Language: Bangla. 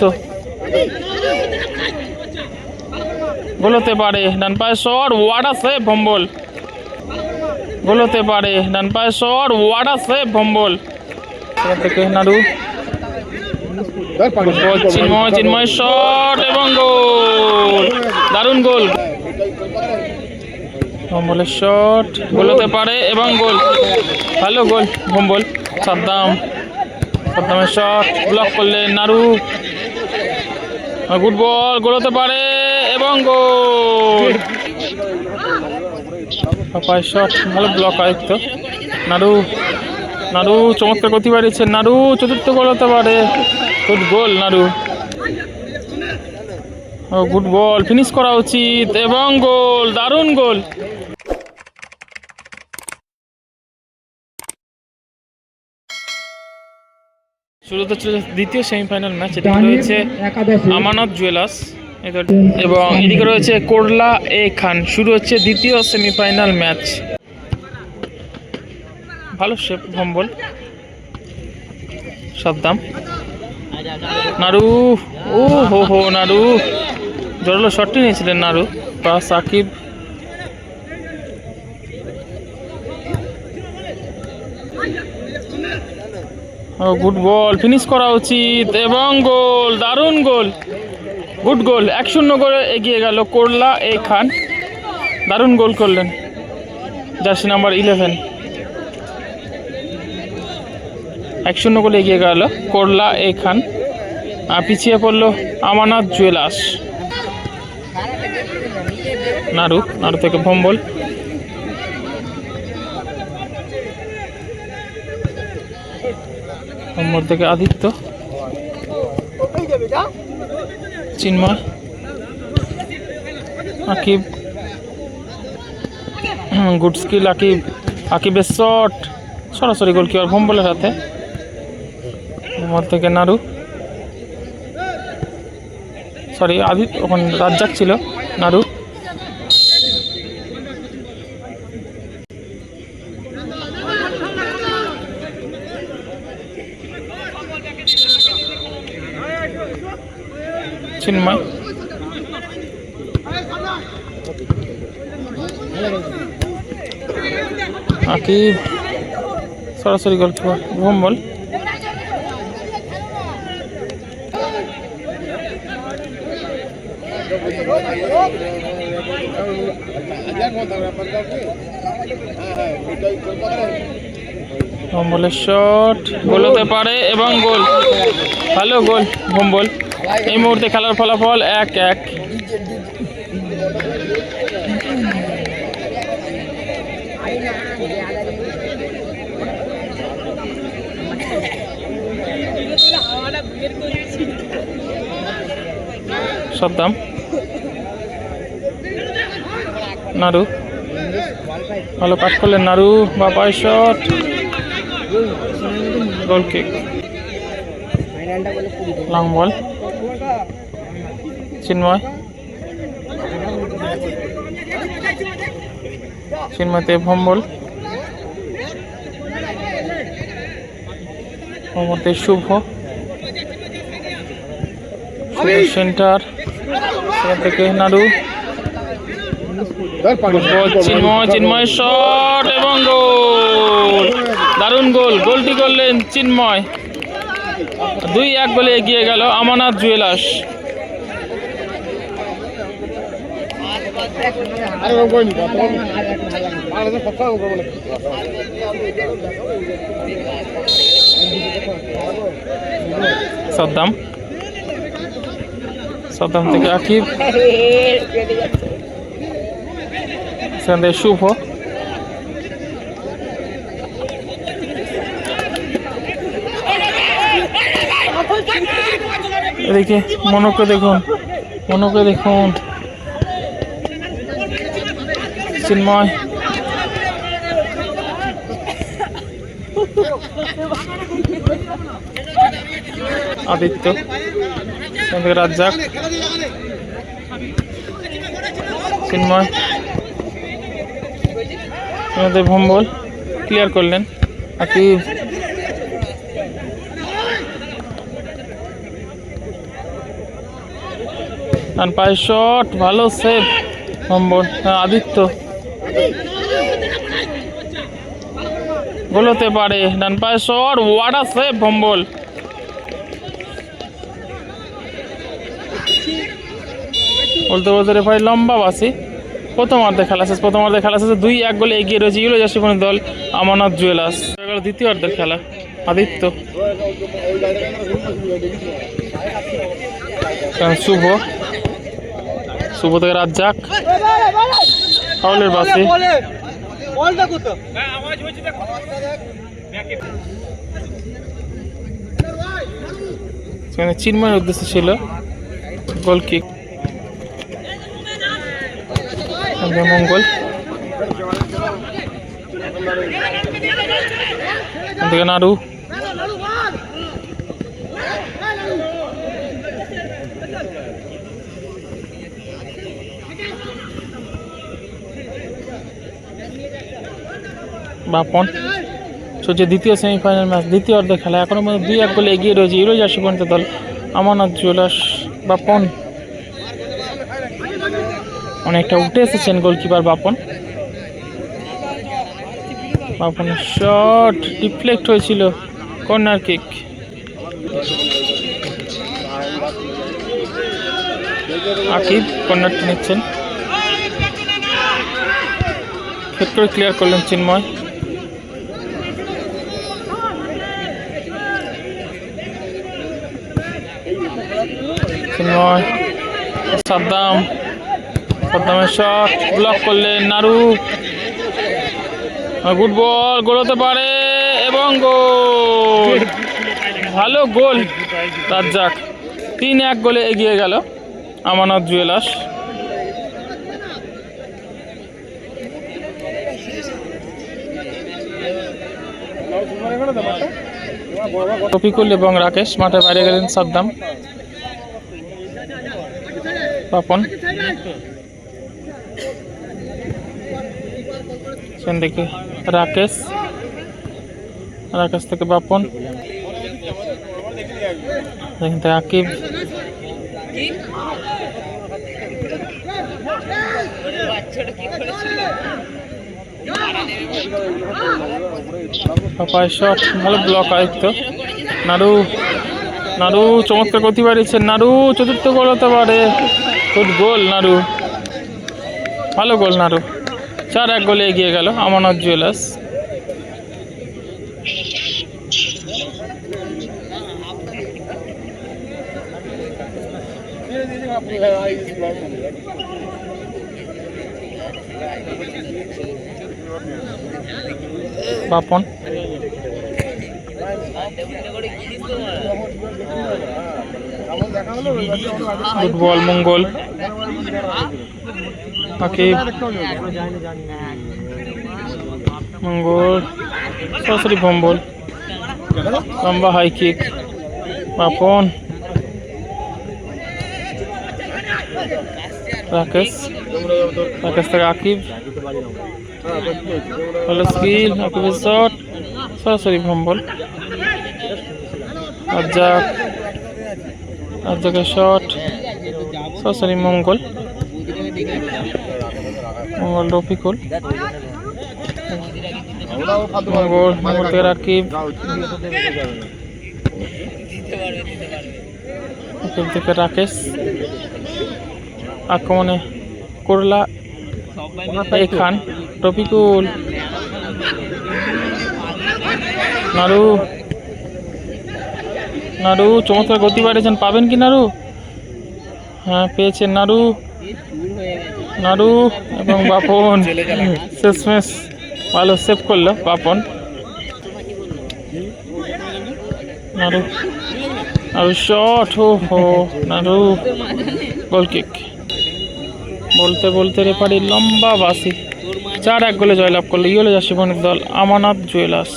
আদিত্য গোলতে পারে, ডান পায়ে শট ওয়াটা সেভ ভম্বল। গোলতে পারে, ডান পায়ে শট ওয়াটা সেভ ভম্বল। নাড়ু। চিন্ময় চিন্ময় শট এবং গোল। দারুণ গোল। ভম্বলের শট, গোলতে পারে এবং গোল। ভালো গোল, ভম্বল। সাদ্দাম। সাদ্দামের শট ব্লক করলেন নাড়ু। গুড বল গোলতে পারে এবং ভালো ব্লক আয়ুক্ত নাড়ু নাড়ু চমৎকার করতে বাড়িয়েছে। নাড়ু চতুর্থ গোল হতে পারে। গুড গোল নাড়ু ও গুড বল ফিনিশ করা উচিত এবং গোল দারুণ গোল চলে দ্বিতীয় সেমিফাইনাল ম্যাচ এটা রয়েছে আমানত জুয়েলার্স। এবং এদিকে রয়েছে কোরলা এ খান। শুরু হচ্ছে দ্বিতীয় সেমিফাইনাল ম্যাচ ভালো শেপ ভম্বল সাদ্দাম নাড়ু ও হো হো নাড়ু জড়লো শটটি নিয়েছিলেন নাড়ু বা সাকিব। গুড বল ফিনিশ করা উচিত এবং গোল দারুণ গোল গুড গোল এক শূন্য করে এগিয়ে গেল কোরলা এ খান দারুণ গোল করলেন জার্সি নাম্বার ইলেভেন এক শূন্য গোলে এগিয়ে গেল কোরলা এ খান পিছিয়ে পড়ল আমানত জুয়েলার্স। নাড়ু নাড়ু থেকে ভম্বল। ভম্বল থেকে Aditya. Chinmoy. Akib. Good skill, Akib. আকিবের shot সরাসরি গোলকিপার ভম্বলের হাতে। ভম্বল থেকে নাড়ু সরি আদিত্য ওখানে রাজ্জাক ছিল নাড়ু চিন্ময়। আকিব সরাসরি গল্প গোলকিপার বল। ভম্বলের শট গোল হতে পারে এবং গোল। ভালো গোল ভম্বল এই মুহূর্তে খেলার ফলাফল এক এক। সদ্দাম নাড়ু ভালো কাজ করলেন নাড়ু বা পায় shot goal kick long ball Chinmoy চিন্ময়তে Bhombol ভম্বলতে শুভ। সেন্টার। সেখান থেকে নাড়ু। বল চিন্ময় চিন্ময় শট এবং গোল। দারুণ গোল। গোলটি করলেন চিন্ময়। দুই এক গোলে এগিয়ে গেল আমানত জুয়েলার্স। সাদ্দাম? সাদ্দাম থেকে আকিব? সেখান থেকে শুভ। এদিকে মনকে দেখুন মনকে দেখুন। চিন্ময় আদিত্য রাজ্জাক চিন্ময় ভম্বল ক্লিয়ার করলেন। আকিব ডান পায়ে শট ভালো সেভ হ্যাঁ, আদিত্য গোল হতে পারে, ডান পায়ে শট ওয়াটা সেভ ভম্বল। বলতে বলতে রেফারি লম্বা বাসি। প্রথম অর্ধে খেলা শেষ, প্রথম অর্ধে খেলা শেষে দুই এক গোলে এগিয়ে রয়েছে ইউলো জার্সিপনের দল আমানত জুয়েলার্স। গেল দ্বিতীয় অর্ধের খেলা, আদিত্য। শুভ শুভ থেকে রাজ্জাক ফাউলের বাসি। সেখানে চিন্ময়ের উদ্দেশ্য ছিল গোল কিক মঙ্গল নাড়ু। বাপন। চলছে দ্বিতীয় সেমিফাইনাল ম্যাচ দ্বিতীয় অর্ধে খেলা এখনও মধ্যে দুই এক গোলে এগিয়ে রয়েছে ইউরো জার্সি পর্যন্ত দল, আমানত জুয়েলার্স বাপন। অনেকটা উঠে এসেছেন গোলকিপার বাপন। বাপনের শট ডিফ্লেক্ট হয়েছিল কর্নার কিক আকিব কর্নারটি নিচ্ছেন। হেড করে ক্লিয়ার করলেন চিন্ময়। চিন্ময় সাদ্দাম। সাদ্দামের শট ব্লক করলেন নারু। গুড বল গোল হতে পারে এবং গোল ভালো গোল রাজ্জাক তিন এক গোলে এগিয়ে গেল আমানত জুয়েলার্স। রফিকুল এবং রাকেশ, মাঠে বাইরে গেলেন সাদ্দাম। পাপন সেখান থেকে রাকেশ রাকেশ থেকে বাপন এখান থেকে আকিব পাপায় শট ভালো ব্লক আয়ত্ত নাড়ু নাড়ু চমৎকার গতি বাড়িয়েছেন নাড়ু চতুর্থ গোল হতে পারে। গুড গোল নাড়ু ভালো গোল নাড়ু চার এক গোলে এগিয়ে গেল আমানত জুয়েলার্স। বাপন। ফুটবল, মঙ্গল। আকিব মঙ্গল সরাসরি ভম্বল, লম্বা হাই কিক বাপন রাকেশ রাকেশ থেকে আকিব ভালো স্কিল আকিবের শট সরাসরি ভম্বল রাজ্জাক রাজ্জাকের শট সরাসরি মঙ্গল। মঙ্গল রফিকুল। মঙ্গল মঙ্গল থেকে রাকিব। রাকিব থেকে রাকেশ। আক্রমণে করলা খান, রফিকুল। নাড়ু নাড়ু চমৎকার গতি বাড়িয়েছেন। পাবেন কি নাড়ু হ্যাঁ পেয়েছেন নাড়ু নাড়ু এবং বাপন। শেষমেশ। ভালো সেভ করল বাপন। নাড়ু নাড়ু শট হো হো নাড়ু গোল কিক বলতে বলতে রেফারি লম্বা বাসি চার এক গোলে জয়লাভ করল। ইয়েলো জার্সি দল, আমানত জুয়েলার্স।